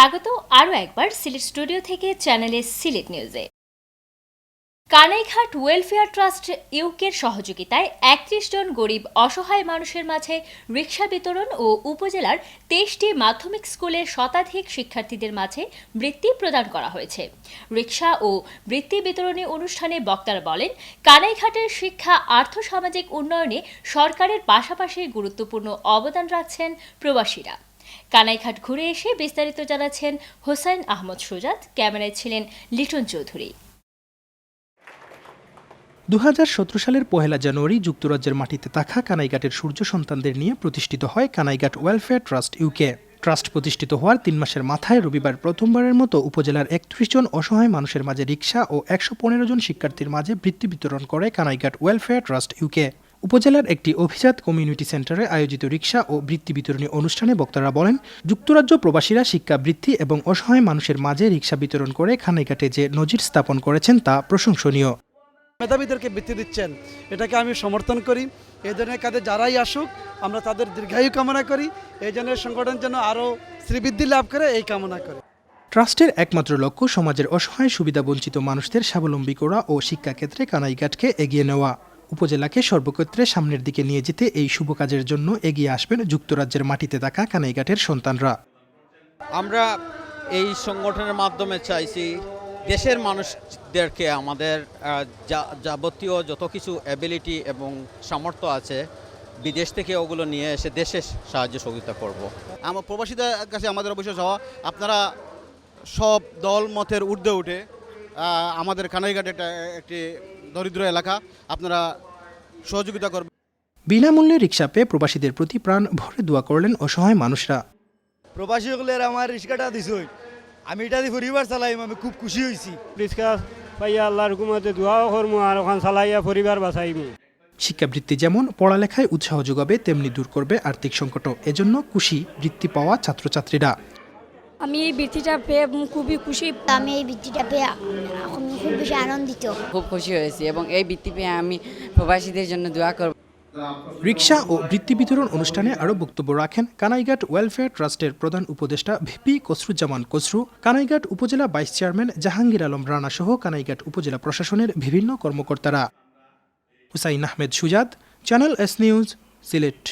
স্বাগত আরও একবার সিলেট স্টুডিও থেকে চ্যানেলে সিলেট নিউজে। কানাইঘাট ওয়েলফেয়ার ট্রাস্ট ইউকের সহযোগিতায় একত্রিশ জন গরিব অসহায় মানুষের মাঝে রিক্সা বিতরণ ও উপজেলার তেইশটি মাধ্যমিক স্কুলের শতাধিক শিক্ষার্থীদের মাঝে বৃত্তি প্রদান করা হয়েছে। রিক্সা ও বৃত্তি বিতরণী অনুষ্ঠানে বক্তারা বলেন, কানাইঘাটের শিক্ষা, আর্থসামাজিক উন্নয়নে সরকারের পাশাপাশি গুরুত্বপূর্ণ অবদান রাখছেন প্রবাসীরা। কানাইঘাট ঘুরে এসে বিস্তারিত জানাচ্ছেন হোসাইন আহমদ সুজাত। ক্যামেরায় ছিলেন লিটন চৌধুরী। দু হাজার সতেরো সালের পহেলা জানুয়ারি যুক্তরাজ্যের মাটিতে থাকা কানাইঘাটের সূর্য সন্তানদের নিয়ে প্রতিষ্ঠিত হয় Kanaighat welfare trust UK. Trust প্রতিষ্ঠিত হওয়ার তিন মাসের মাথায় রবিবার প্রথমবারের মতো উপজেলার একত্রিশ জন অসহায় মানুষের মাঝে রিক্সা ও একশো পনেরো জন শিক্ষার্থীর মাঝে বৃত্তি বিতরণ করে কানাইঘাট ওয়েলফেয়ার ট্রাস্ট ইউকে। উপজেলার একটি অভিজাত কমিউনিটি সেন্টারে আয়োজিত রিক্সা ও বৃত্তি বিতরণী অনুষ্ঠানে বক্তারা বলেন যুক্তরাজ্য প্রবাসীরা শিক্ষা বৃত্তি এবং অসহায় মানুষের মাঝে রিক্সা বিতরণ করে খানাইঘাটে যে নজির স্থাপন করেছেন তা প্রশংসনীয়। মেধাবীদেরকে বৃত্তি দিচ্ছেন। এটাকে আমি সমর্থন করি। এই ধরনের কাজে যারাই আসুক আমরা তাদের দীর্ঘায়ু কামনা করি। এই ধরনের সংগঠন যেন আরও শ্রীবৃদ্ধি লাভ করে এই কামনা করে। ট্রাস্টের একমাত্র লক্ষ্য সমাজের অসহায় সুবিধাবঞ্চিত মানুষদের স্বাবলম্বী করা ও শিক্ষাক্ষেত্রে কানাইঘাটকে এগিয়ে নেওয়া। উপজেলাকে সর্বক্ষেত্রে সামনের দিকে নিয়ে যেতে এই শুভ কাজের জন্য এগিয়ে আসবেন যুক্তরাজ্যের মাটিতে থাকা কানাইঘাটের সন্তানরা আমরা এই সংগঠনের মাধ্যমে চাইছি দেশের মানুষদেরকে আমাদের যা- যাবতীয় যত কিছু অ্যাবিলিটি এবং সামর্থ্য আছে বিদেশ থেকে ওগুলো নিয়ে এসে দেশে সাহায্য সহযোগিতা করব। আমার প্রবাসীদের কাছে আমাদের অবশ্যই চাওয়া আপনারা সব দল মতের ঊর্ধ্বে উঠে আমাদের কানাইঘাট একটা একটি দরিদ্র এলাকা আপনারা সহযোগিতা করবেন। বিনামূল্যে রিক্সা পেয়ে প্রবাসীদের প্রতি প্রাণ ভরে দোয়া করলেন অসহায় মানুষরা। প্রবাসীগুলোর আমার রিক্সাটা দিছই। আমি এটা দিয়ে পরিবার চালাইম আমি খুব খুশি হয়েছি রিক্সা পাইয়া আল্লাহর হুকুমতে দোয়াও করমু আর ওখান চালাইয়া পরিবার বাঁচাইমু। শিক্ষাবৃত্তি যেমন পড়ালেখায় উৎসাহ যোগাবে তেমনি দূর করবে আর্থিক সংকট এজন্য খুশি বৃত্তি পাওয়া ছাত্রছাত্রীরা। আমি এই বৃত্তিটা পেয়ে খুবই খুশি। আমি এই বৃত্তিটা পেয়ে এখন খুব বেশি আনন্দিত। খুব খুশি হয়েছি এবং এই বৃত্তি পেয়ে আমি প্রবাসীদের জন্য দোয়া করব। রিক্সা ও বৃত্তি বিতরণ অনুষ্ঠানে আরও বক্তব্য রাখেন কানাইঘাট ওয়েলফেয়ার ট্রাস্টের প্রধান উপদেষ্টা ভিপি কসরুজ্জামান কসরু কানাইঘাট উপজেলা ভাইস চেয়ারম্যান জাহাঙ্গীর আলম রানা সহ কানাইঘাট উপজেলা প্রশাসনের বিভিন্ন কর্মকর্তারা। Hussain Ahmed Sujad channel S news Sylhet.